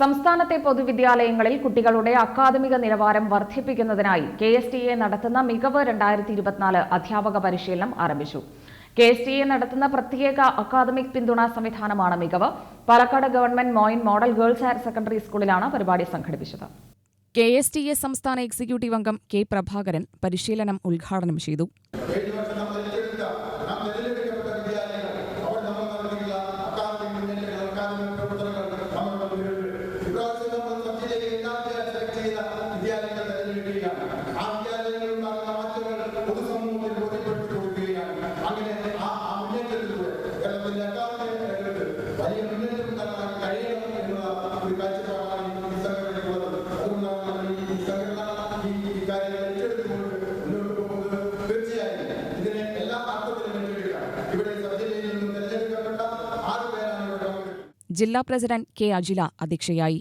സംസ്ഥാനത്തെ പൊതുവിദ്യാലയങ്ങളിൽ കുട്ടികളുടെ അക്കാദമിക നിലവാരം വർദ്ധിപ്പിക്കുന്നതിനായി കെ എസ് ടി എ നടത്തുന്ന മികവ് രണ്ടായിരത്തി ഇരുപത്തിനാല് അധ്യാപക പരിശീലനം ആരംഭിച്ചു. കെ എസ് ടി എ നടത്തുന്ന പ്രത്യേക അക്കാദമിക് പിന്തുണ സംവിധാനമാണ് മികവ്. Palakkad government Moyin model girls higher secondary സ്കൂളിലാണ് പരിപാടി സംഘടിപ്പിച്ചത്. കെ എസ് ടി എ സംസ്ഥാന എക്സിക്യൂട്ടീവ് അംഗം കെ പ്രഭാകരൻ പരിശീലനം ഉദ്ഘാടനം ചെയ്തു. ജില്ലാ പ്രസിഡന്റ് കെ അജില അധ്യക്ഷയായി.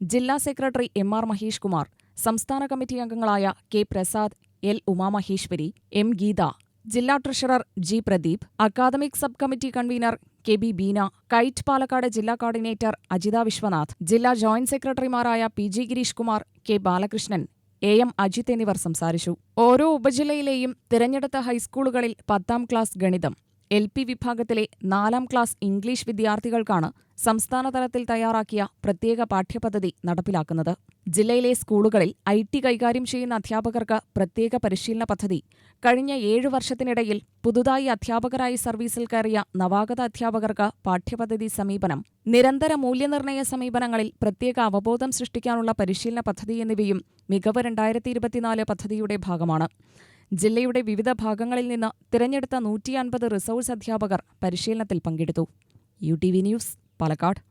ജില്ലാ secretary M R Mahesh Kumar സംസ്ഥാന കമ്മിറ്റി അംഗങ്ങളായ K Prasad L Umamaheshwari M Geetha ജില്ലാ treasurer G Pradeep academic sub committee convener K B Beena KITE Palakkad ജില്ലാ കോർഡിനേറ്റർ അജിത വിശ്വനാഥ് ജില്ലാ ജോയിന്റ് സെക്രട്ടറിമാരായ P G Girish Kumar K Balakrishnan A M Ajith എന്നിവർ സംസാരിച്ചു. ഓരോ ഉപജില്ലയിലെയും തിരഞ്ഞെടുത്ത ഹൈസ്കൂളുകളിൽ പത്താം ക്ലാസ് ഗണിതം എൽ പി വിഭാഗത്തിലെ നാലാം ക്ലാസ് ഇംഗ്ലീഷ് വിദ്യാർത്ഥികൾക്കാണ് സംസ്ഥാന തലത്തിൽ തയ്യാറാക്കിയ പ്രത്യേക പാഠ്യപദ്ധതി നടപ്പിലാക്കുന്നത്. ജില്ലയിലെ സ്കൂളുകളിൽ ഐ ടി കൈകാര്യം ചെയ്യുന്ന അധ്യാപകർക്ക് പ്രത്യേക പരിശീലന പദ്ധതി. കഴിഞ്ഞ ഏഴു വർഷത്തിനിടയിൽ പുതുതായി അധ്യാപകരായി സർവീസിൽ കയറിയ നവാഗത അധ്യാപകർക്ക് പാഠ്യപദ്ധതി സമീപനം നിരന്തര മൂല്യനിർണയ സമീപനങ്ങളിൽ പ്രത്യേക അവബോധം സൃഷ്ടിക്കാനുള്ള പരിശീലന പദ്ധതി എന്നിവയും മികവ് രണ്ടായിരത്തി ഇരുപത്തിനാല് പദ്ധതിയുടെ ഭാഗമാണ്. ജില്ലയുടെ വിവിധ ഭാഗങ്ങളിൽ നിന്ന് തിരഞ്ഞെടുത്ത നൂറ്റി അൻപത് റിസോഴ്സ് അധ്യാപകർ പരിശീലനത്തിൽ പങ്കെടുത്തു. U T V news Palakkad.